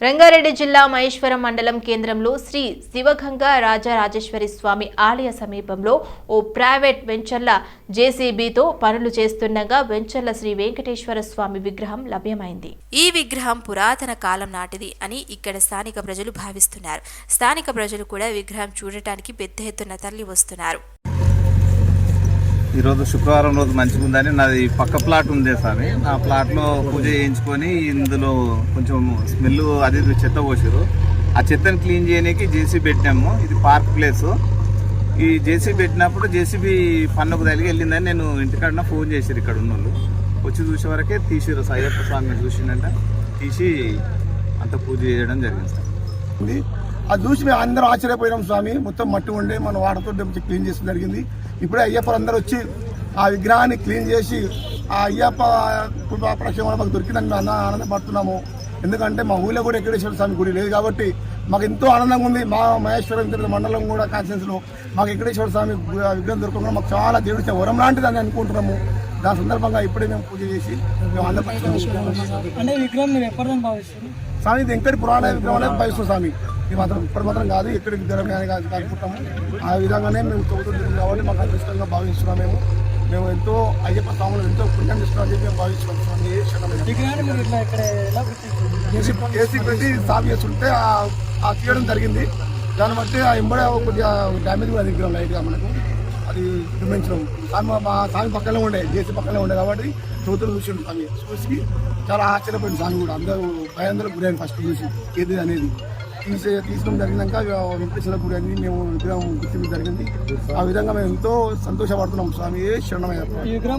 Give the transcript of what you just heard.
రంగారెడ్డి జిల్లా మహేశ్వరం మండలం కేంద్రంలో శ్రీ శివగంగా రాజరాజేశ్వరి స్వామి ఆలయ సమీపంలో ఓ ప్రైవేట్ వెంచర్ల జేసీబీతో పనులు చేస్తుండగా వెంచర్ల శ్రీ వెంకటేశ్వర స్వామి విగ్రహం లభ్యమైంది. ఈ విగ్రహం పురాతన కాలం నాటిది అని ఇక్కడ స్థానిక ప్రజలు భావిస్తున్నారు. స్థానిక ప్రజలు కూడా విగ్రహం చూడటానికి పెద్ద ఎత్తున తరలి వస్తున్నారు ఈరోజు శుక్రవారం రోజు మంచిగా ఉందని నాది పక్క ప్లాట్ ఉంది సార్ నా ప్లాట్లో పూజ చేయించుకొని ఇందులో కొంచెం స్మెల్ అది ఇది చెత్త పోసారు ఆ చెత్తని క్లీన్ చేయడానికి జేసీ పెట్టినాము ఇది పార్క్ ప్లేస్. ఈ జేసీ పెట్టినప్పుడు జేసీబీ పన్నుకు తగిలి వెళ్ళిందని నేను ఇంటికాడ ఫోన్ చేశారు ఇక్కడ ఉన్న వాళ్ళు వచ్చి చూసే వరకే తీసిరు అయ్యప్ప స్వామిని చూసిందంట తీసి అంత పూజ చేయడం జరిగింది సార్. అది చూసి మేము అందరం ఆశ్చర్యపోయినాం స్వామి. మొత్తం మట్టి ఉండే మన వాటర్తో క్లీన్ చేసిన జరిగింది. ఇప్పుడే అయ్యప్పలు అందరూ వచ్చి ఆ విగ్రహాన్ని క్లీన్ చేసి ఆ అయ్యప్ప కృపా ప్రక్షేమం మాకు దొరికిందని మేము అన్న ఆనందపడుతున్నాము. ఎందుకంటే మా ఊళ్ళో కూడా ఎక్కడేశ్వర స్వామి గుడి లేదు కాబట్టి మాకు ఎంతో ఆనందంగా ఉంది. మా మహేశ్వరం తిరుపతి మండలం కూడా కాన్స్టిట్యూన్సీలో మాకు ఎక్కడేశ్వర స్వామి విగ్రహం దొరకకుండా మాకు చాలా దేవుడి వరం లాంటిది అని అనుకుంటున్నాము. దాని సందర్భంగా ఇప్పుడే మేము పూజ చేసి మేము అందరం అంటే విగ్రహం ఎప్పటిదని స్వామి ఇది వెంకటి పురాణ విగ్రహం భావిస్తాం స్వామి. ఇది మాత్రం ఇప్పుడు మాత్రం కాదు ఎక్కడి విగ్రహం అనుకుంటాము ఆ విధంగానే మేము చదువుతుంటుంది కాబట్టి మాకు అదృష్టంగా భావిస్తున్నాం మేము. మేము ఎంతో అయ్యప్ప స్వాములు ఎంతో పుణ్యం ఇస్తున్నామని చెప్పి మేము భావిస్తున్నాం స్వామి ఏ ఏసీ పెట్టి సాగు చేస్తుంటే ఆ- ఆ తీయడం జరిగింది. దాన్ని బట్టి ఆ ఎంబడే కొద్దిగా డ్యామేజ్ కూడా విగ్రహం లైట్గా మనకు. అది నిర్మించడం. స్వామి మా స్వామి పక్కనే ఉండే జేసీ పక్కనే ఉండే కాబట్టి చదువుతులు చూసిండు స్వామి చూసి చాలా ఆశ్చర్యపోయింది స్వామి కూడా. అందరూ భయందరూ గురైంది ఫస్ట్ చూసి ఏది అనేది. తీసే తీసుకోవడం జరిగినాక ఇక వెంకటేశ్వర గుడి అని మేము విగ్రహం గుర్తింపు జరిగింది. ఆ విధంగా మేము ఎంతో సంతోషపడుతున్నాం స్వామి శరణమయ్య ఈ విగ్రహం